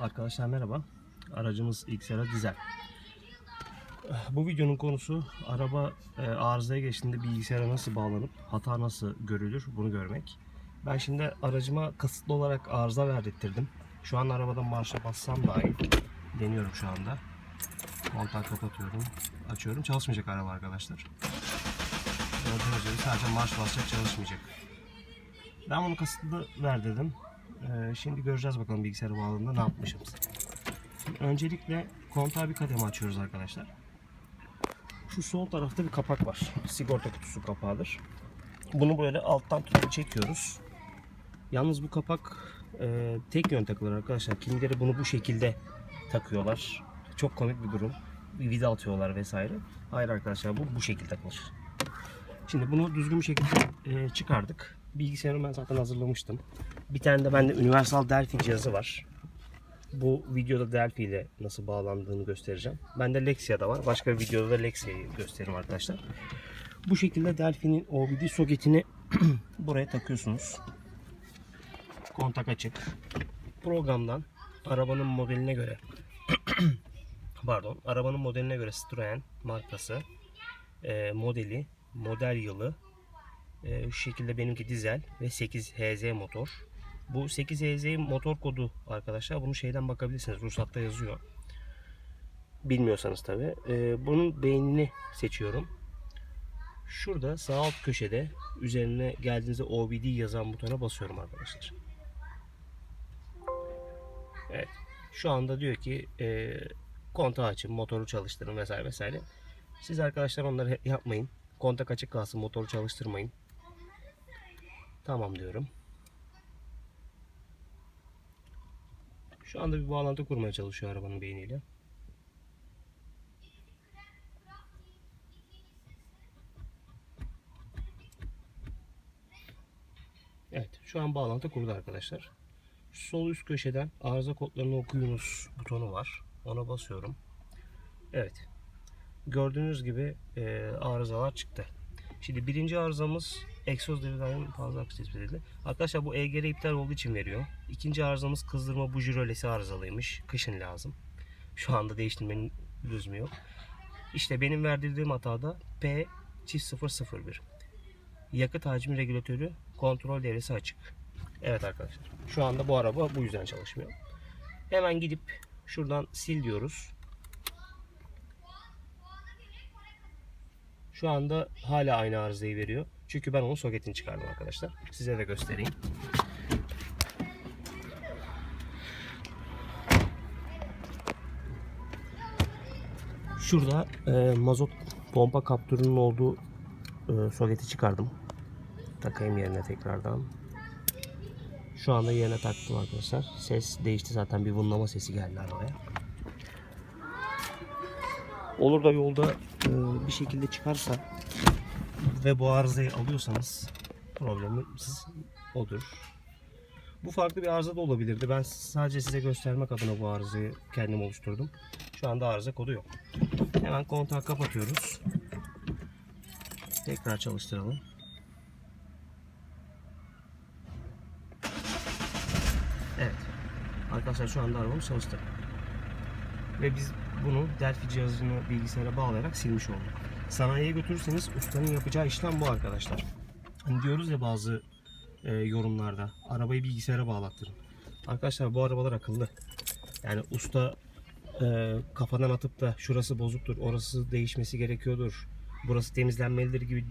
Arkadaşlar merhaba. Aracımız XR'a dizel. Bu videonun konusu araba e, arızaya geçtiğinde bilgisayara nasıl bağlanıp hata nasıl görülür bunu görmek. Ben şimdi aracıma kasıtlı olarak arıza verdirttirdim. Şu an arabadan marşa bassam dahi deniyorum şu anda. Kontağı kapatıyorum. Açıyorum. Çalışmayacak araba arkadaşlar. Gördüğünüz gibi sadece marş basacak çalışmayacak. Ben bunu kasıtlı verdirdim. Ee, şimdi göreceğiz bakalım bilgisayara bağladığında ne yapmışım. Şimdi öncelikle kontağı bir kademe açıyoruz arkadaşlar. Şu sol tarafta bir kapak var. Sigorta kutusu kapağıdır. Bunu böyle alttan tutup çekiyoruz. Yalnız bu kapak e, tek yön takılır arkadaşlar. Kimileri bunu bu şekilde takıyorlar. Çok komik bir durum. Bir vida atıyorlar vesaire. Hayır arkadaşlar bu bu şekilde takılır. Şimdi bunu düzgün bir şekilde e, çıkardık. Bilgisayarımı ben zaten hazırlamıştım. Bir tane de bende Universal Delphi cihazı var. Bu videoda Delphi ile nasıl bağlandığını göstereceğim. Bende Lexia'da var. Başka bir videoda da Lexia'yı gösteririm arkadaşlar. Bu şekilde Delphi'nin OBD soketini buraya takıyorsunuz. Kontak açık. Programdan arabanın modeline göre pardon arabanın modeline göre Citroen markası e, modeli model yılı e, şu şekilde benimki dizel ve 8 HZ motor. Bu 8 HZ motor kodu arkadaşlar. Bunu şeyden bakabilirsiniz. Ruhsatta yazıyor. Bilmiyorsanız tabi. bunun beynini seçiyorum. Şurada sağ alt köşede üzerine geldiğinizde OBD yazan butona basıyorum arkadaşlar. Evet. Şu anda diyor ki e, kontağı açın, motoru çalıştırın vesaire vesaire. Siz arkadaşlar onları yapmayın. Kontak açık kalsın, motoru çalıştırmayın. Tamam diyorum. Şu anda bir bağlantı kurmaya çalışıyor arabanın beyniyle. Evet, şu an bağlantı kurdu arkadaşlar. Sol üst köşeden arıza kodlarını okuyunuz butonu var. Ona basıyorum. Evet. Gördüğünüz gibi e, arızalar çıktı. Şimdi birinci arızamız egzoz devirlerinin fazla akış tespit. Arkadaşlar bu EGR iptal olduğu için veriyor. İkinci arızamız kızdırma buji rölesi arızalıymış. Kışın lazım. Şu anda değiştirmenin lüzumu yok. İşte benim verdirdiğim hatada P çift 001. Yakıt hacmi regülatörü kontrol devresi açık. Evet arkadaşlar. Şu anda bu araba bu yüzden çalışmıyor. Hemen gidip şuradan sil diyoruz. Şu anda hala aynı arızayı veriyor. Çünkü ben onun soketini çıkardım arkadaşlar. Size de göstereyim. Şurada e, mazot pompa kapturunun olduğu e, soketi çıkardım. Takayım yerine tekrardan. Şu anda yerine taktım arkadaşlar. Ses değişti zaten bir vınlama sesi geldi arabaya. Olur da yolda e, bir şekilde çıkarsa ve bu arızayı alıyorsanız problemimiz odur. Bu farklı bir arıza da olabilirdi. Ben sadece size göstermek adına bu arızayı kendim oluşturdum. Şu anda arıza kodu yok. Hemen kontağı kapatıyoruz. Tekrar çalıştıralım. Evet. Arkadaşlar şu anda arabamız çalıştı. Ve biz bunu Delphi cihazını bilgisayara bağlayarak silmiş olduk. Sanayiye götürürseniz ustanın yapacağı işlem bu arkadaşlar. Hani diyoruz ya bazı e, yorumlarda arabayı bilgisayara bağlattırın. Arkadaşlar bu arabalar akıllı. Yani usta e, kafadan atıp da şurası bozuktur, orası değişmesi gerekiyordur, burası temizlenmelidir gibi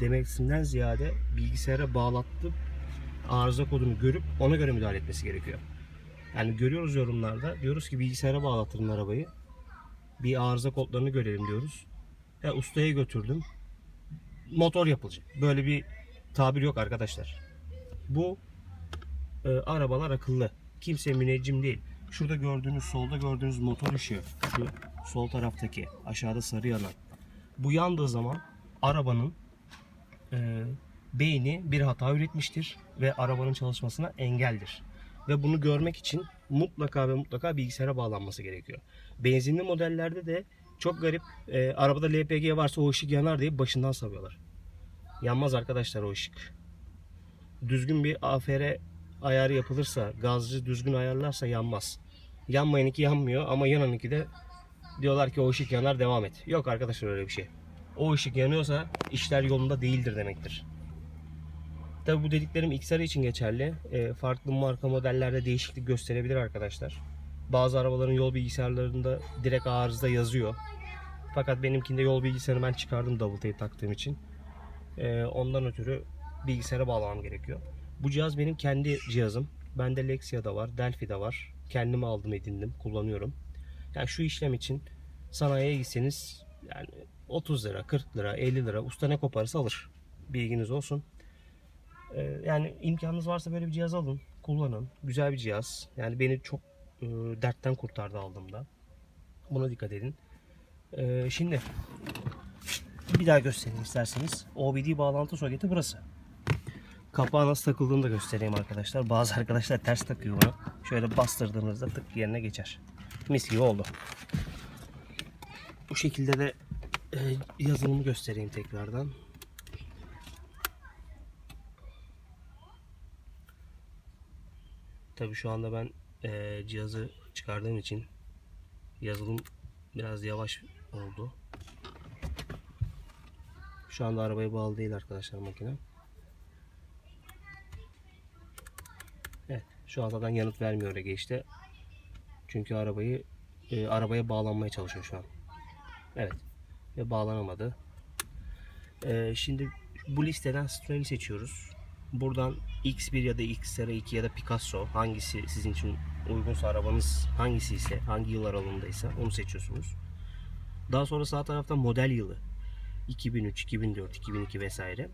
demesinden ziyade bilgisayara bağlattıp arıza kodunu görüp ona göre müdahale etmesi gerekiyor. Yani görüyoruz yorumlarda diyoruz ki bilgisayara bağlatırın arabayı. Bir arıza kodlarını görelim diyoruz. Ya ustaya götürdüm. Motor yapılacak. Böyle bir tabir yok arkadaşlar. Bu e, arabalar akıllı. Kimse müneccim değil. Şurada gördüğünüz solda gördüğünüz motor ışığı. Şu sol taraftaki aşağıda sarı yanan. Bu yandığı zaman arabanın e, beyni bir hata üretmiştir ve arabanın çalışmasına engeldir. Ve bunu görmek için mutlaka ve mutlaka bilgisayara bağlanması gerekiyor. Benzinli modellerde de çok garip e, arabada LPG varsa o ışık yanar diye başından savıyorlar. Yanmaz arkadaşlar o ışık. Düzgün bir AFR ayarı yapılırsa, gazcı düzgün ayarlarsa yanmaz. Yanmayanınki yanmıyor ama yananınki de diyorlar ki o ışık yanar devam et. Yok arkadaşlar öyle bir şey. O ışık yanıyorsa işler yolunda değildir demektir. Tabi bu dediklerim XR için geçerli. E, farklı marka modellerde değişiklik gösterebilir arkadaşlar. Bazı arabaların yol bilgisayarlarında direkt arıza yazıyor. Fakat benimkinde yol bilgisayarını ben çıkardım double tape taktığım için. E, ondan ötürü bilgisayara bağlamam gerekiyor. Bu cihaz benim kendi cihazım. Bende Lexia'da var, Delphi'de var. Kendime aldım edindim, kullanıyorum. Yani şu işlem için sanayiye gitseniz yani 30 lira, 40 lira, 50 lira usta ne koparsa alır. Bilginiz olsun. Ee, yani imkanınız varsa böyle bir cihaz alın, kullanın. Güzel bir cihaz. Yani beni çok e, dertten kurtardı aldığımda. Buna dikkat edin. Ee, şimdi bir daha göstereyim isterseniz. OBD bağlantı soketi burası. Kapağı nasıl takıldığını da göstereyim arkadaşlar. Bazı arkadaşlar ters takıyor bunu. Şöyle bastırdığınızda tık yerine geçer. Mis gibi oldu. Bu şekilde de e, yazılımı göstereyim tekrardan. Tabi şu anda ben e, cihazı çıkardığım için yazılım biraz yavaş oldu. Şu anda arabaya bağlı değil arkadaşlar makine. Evet, şu an zaten yanıt vermiyor geçti. Çünkü arabayı e, arabaya bağlanmaya çalışıyor şu an. Evet. Ve bağlanamadı. E, şimdi bu listeden Strel'i seçiyoruz. Buradan X1 ya da X02 ya da Picasso hangisi sizin için uygunsa arabanız hangisi ise hangi yıl aralığındaysa onu seçiyorsunuz. Daha sonra sağ tarafta model yılı 2003, 2004, 2002 vesaire.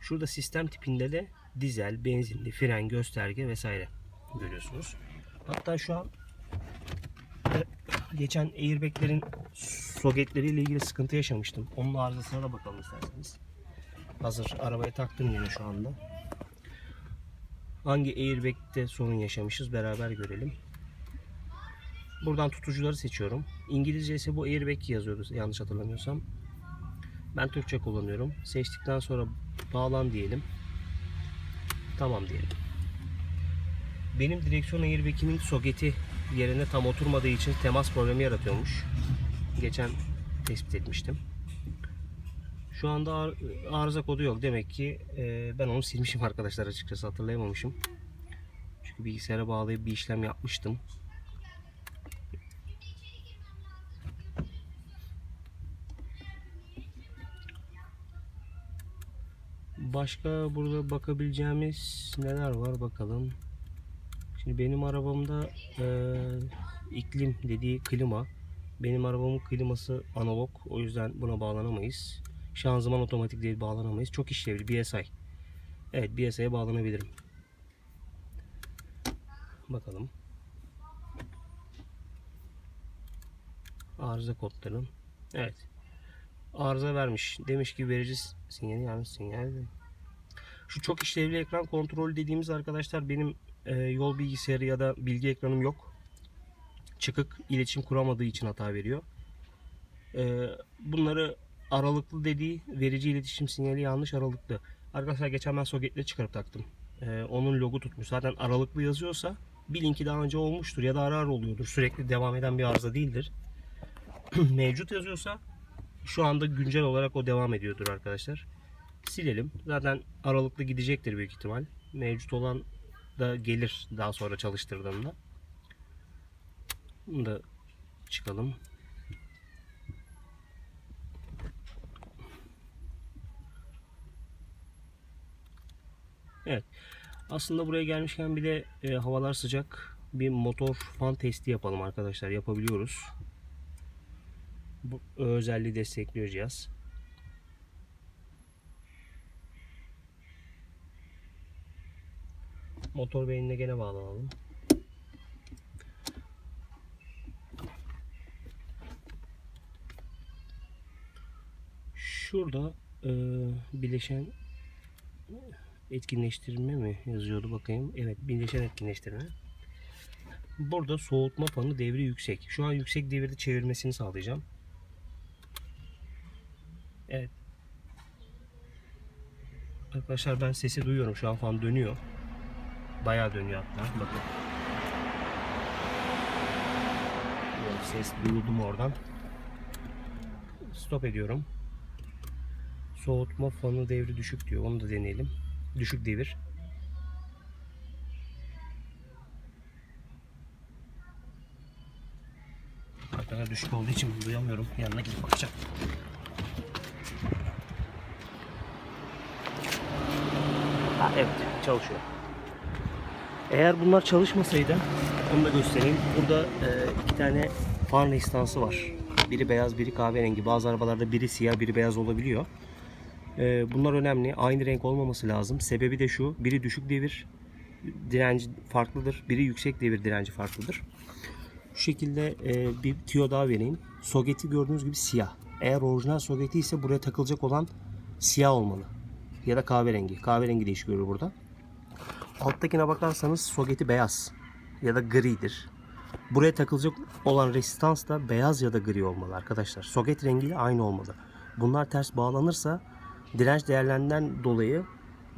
Şurada sistem tipinde de dizel, benzinli, fren, gösterge vesaire görüyorsunuz. Hatta şu an e, geçen airbaglerin soketleriyle ilgili sıkıntı yaşamıştım. Onun arızasına da bakalım isterseniz. Hazır arabaya taktım yine şu anda. Hangi airbag'te sorun yaşamışız beraber görelim. Buradan tutucuları seçiyorum. İngilizce bu airbag yazıyordu yanlış hatırlamıyorsam. Ben Türkçe kullanıyorum. Seçtikten sonra bağlan diyelim. Tamam diyelim. Benim direksiyon airbag'imin soketi yerine tam oturmadığı için temas problemi yaratıyormuş. Geçen tespit etmiştim. Şu anda ar- arıza kodu yok. Demek ki e, ben onu silmişim arkadaşlar açıkçası hatırlayamamışım. Çünkü bilgisayara bağlayıp bir işlem yapmıştım. Başka burada bakabileceğimiz neler var bakalım. Şimdi benim arabamda e, iklim dediği klima. Benim arabamın kliması analog. O yüzden buna bağlanamayız. Şanzıman otomatik değil bağlanamayız. Çok işlevli BSI. Evet BSI'ye bağlanabilirim. Bakalım. Arıza kodlarım. Evet. Arıza vermiş. Demiş ki verici sinyali yanlış sinyal. Şu çok işlevli ekran kontrolü dediğimiz arkadaşlar benim e, yol bilgisayarı ya da bilgi ekranım yok. Çıkık iletişim kuramadığı için hata veriyor. E, bunları aralıklı dediği verici iletişim sinyali yanlış aralıklı. Arkadaşlar geçen ben soketle çıkarıp taktım. E, onun logo tutmuş. Zaten aralıklı yazıyorsa bilin ki daha önce olmuştur ya da ara ara oluyordur. Sürekli devam eden bir arıza değildir. Mevcut yazıyorsa şu anda güncel olarak o devam ediyordur arkadaşlar. Silelim. Zaten aralıklı gidecektir büyük ihtimal. Mevcut olan da gelir daha sonra çalıştırdığımda. Bunu da çıkalım. Evet. Aslında buraya gelmişken bir de e, havalar sıcak bir motor fan testi yapalım arkadaşlar. Yapabiliyoruz. Bu özelliği destekliyor cihaz. Motor beynine gene bağlanalım. Şurada e, bileşen etkinleştirme mi yazıyordu bakayım. Evet bileşen etkinleştirme. Burada soğutma fanı devri yüksek. Şu an yüksek devirde çevirmesini sağlayacağım. Evet. Arkadaşlar ben sesi duyuyorum. Şu an fan dönüyor. Bayağı dönüyor hatta. Bakın. Ses duyuldu mu oradan? Stop ediyorum. Soğutma fanı devri düşük diyor. Onu da deneyelim. Düşük devir. Arkada düşük olduğu için duyamıyorum. Yanına gidip bakacağım. Ha, evet çalışıyor. Eğer bunlar çalışmasaydı onu da göstereyim. Burada e, iki tane fan rezistansı var. Biri beyaz, biri kahverengi. Bazı arabalarda biri siyah, biri beyaz olabiliyor. E, bunlar önemli. Aynı renk olmaması lazım. Sebebi de şu. Biri düşük devir direnci farklıdır. Biri yüksek devir direnci farklıdır. Şu şekilde e, bir tüyo daha vereyim. Sogeti gördüğünüz gibi siyah. Eğer orijinal sogeti ise buraya takılacak olan siyah olmalı. Ya da kahverengi. Kahverengi de iş görür burada. Alttakine bakarsanız sogeti beyaz ya da gridir. Buraya takılacak olan resistans da beyaz ya da gri olmalı arkadaşlar. Soket rengiyle aynı olmalı. Bunlar ters bağlanırsa direnç değerlerinden dolayı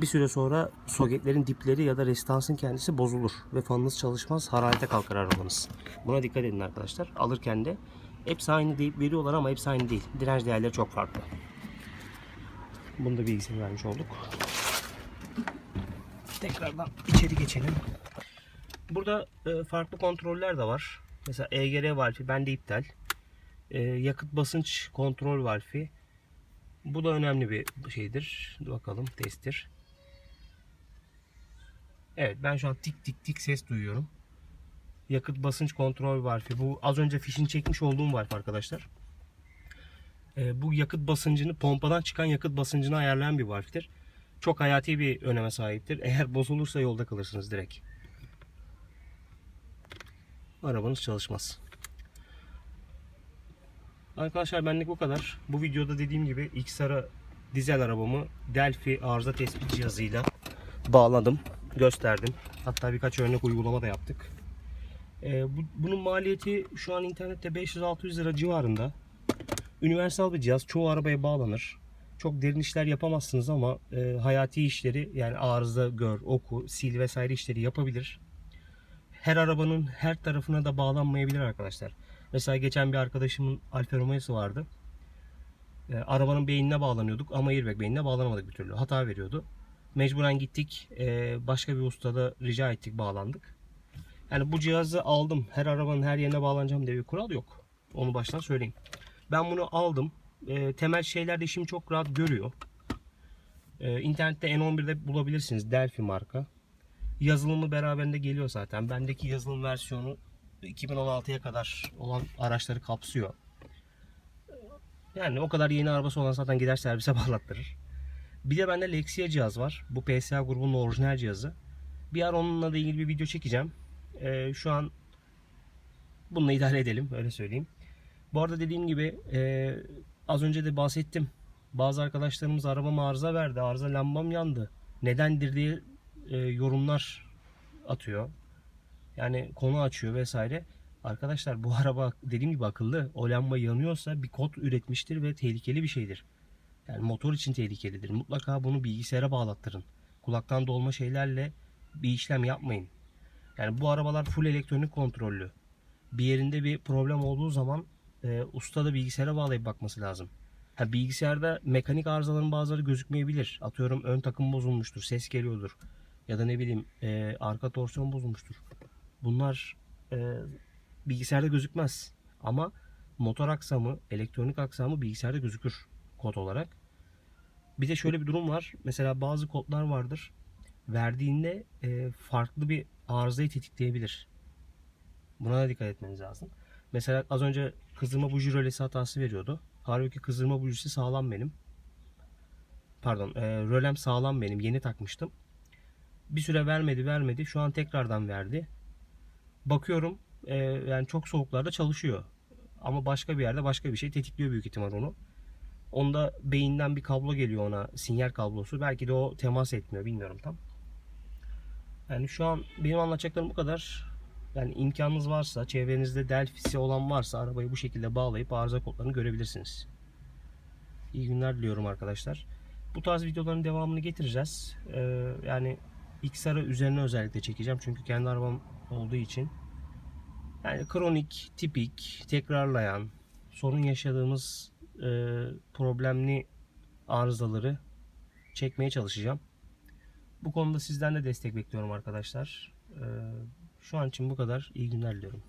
bir süre sonra soketlerin dipleri ya da resistansın kendisi bozulur ve fanınız çalışmaz, hararete kalkar arabanız. Buna dikkat edin arkadaşlar. Alırken de hepsi aynı deyip veriyorlar ama hepsi aynı değil. Direnç değerleri çok farklı. Bunu da bilgisini vermiş olduk. Tekrardan içeri geçelim. Burada e, farklı kontroller de var. Mesela EGR valfi bende iptal. E, yakıt basınç kontrol valfi. Bu da önemli bir şeydir. Bakalım testtir. Evet ben şu an tik tik tik ses duyuyorum. Yakıt basınç kontrol valfi. Bu az önce fişini çekmiş olduğum valf arkadaşlar. E, bu yakıt basıncını pompadan çıkan yakıt basıncını ayarlayan bir valftir. Çok hayati bir öneme sahiptir. Eğer bozulursa yolda kalırsınız direkt. Arabanız çalışmaz. Arkadaşlar benlik bu kadar. Bu videoda dediğim gibi X-Ara dizel arabamı Delphi arıza tespit cihazıyla bağladım. Gösterdim. Hatta birkaç örnek uygulama da yaptık. Ee, bu, bunun maliyeti şu an internette 500-600 lira civarında. Universal bir cihaz. Çoğu arabaya bağlanır. Çok derin işler yapamazsınız ama e, hayati işleri yani arıza gör, oku, sil vesaire işleri yapabilir. Her arabanın her tarafına da bağlanmayabilir arkadaşlar. Mesela geçen bir arkadaşımın Alfa Romeo'su vardı. E, arabanın beynine bağlanıyorduk ama airbag beynine bağlanamadık bir türlü. Hata veriyordu. Mecburen gittik. e, başka bir ustada rica ettik bağlandık. Yani bu cihazı aldım. Her arabanın her yerine bağlanacağım diye bir kural yok. Onu baştan söyleyeyim. Ben bunu aldım. E, temel şeyler de işimi çok rahat görüyor. E, internette N11'de bulabilirsiniz. Delphi marka. Yazılımı beraberinde geliyor zaten. Bendeki yazılım versiyonu 2016'ya kadar olan araçları kapsıyor. Yani o kadar yeni arabası olan zaten gider servise bağlattırır. Bir de bende Lexia cihaz var. Bu PSA grubunun orijinal cihazı. Bir ara onunla da ilgili bir video çekeceğim. Ee, şu an bununla idare edelim öyle söyleyeyim. Bu arada dediğim gibi e, az önce de bahsettim. Bazı arkadaşlarımız arabam arıza verdi. Arıza lambam yandı. Nedendir diye e, yorumlar atıyor. Yani konu açıyor vesaire. Arkadaşlar bu araba dediğim gibi akıllı. O lamba yanıyorsa bir kod üretmiştir ve tehlikeli bir şeydir. Yani motor için tehlikelidir. Mutlaka bunu bilgisayara bağlattırın. Kulaktan dolma şeylerle bir işlem yapmayın. Yani bu arabalar full elektronik kontrollü. Bir yerinde bir problem olduğu zaman e, usta da bilgisayara bağlayıp bakması lazım. Ha, bilgisayarda mekanik arızaların bazıları gözükmeyebilir. Atıyorum ön takım bozulmuştur, ses geliyordur. Ya da ne bileyim e, arka torsiyon bozulmuştur. Bunlar e, bilgisayarda gözükmez. Ama motor aksamı, elektronik aksamı bilgisayarda gözükür kod olarak. Bir de şöyle bir durum var. Mesela bazı kodlar vardır. Verdiğinde e, farklı bir arızayı tetikleyebilir. Buna da dikkat etmeniz lazım. Mesela az önce kızdırma buji rölesi hatası veriyordu. Halbuki kızdırma bujisi sağlam benim. Pardon, e, rölem sağlam benim. Yeni takmıştım. Bir süre vermedi, vermedi. Şu an tekrardan verdi. Bakıyorum, e, yani çok soğuklarda çalışıyor. Ama başka bir yerde başka bir şey tetikliyor büyük ihtimal onu. Onda beyinden bir kablo geliyor ona, sinyal kablosu. Belki de o temas etmiyor, bilmiyorum tam. Yani şu an benim anlatacaklarım bu kadar. Yani imkanınız varsa, çevrenizde Delphi'si olan varsa arabayı bu şekilde bağlayıp arıza kodlarını görebilirsiniz. İyi günler diliyorum arkadaşlar. Bu tarz videoların devamını getireceğiz. Ee, yani X-Ara üzerine özellikle çekeceğim. Çünkü kendi arabam olduğu için. Yani kronik, tipik, tekrarlayan, sorun yaşadığımız e, problemli arızaları çekmeye çalışacağım. Bu konuda sizden de destek bekliyorum arkadaşlar. E, şu an için bu kadar. İyi günler diliyorum.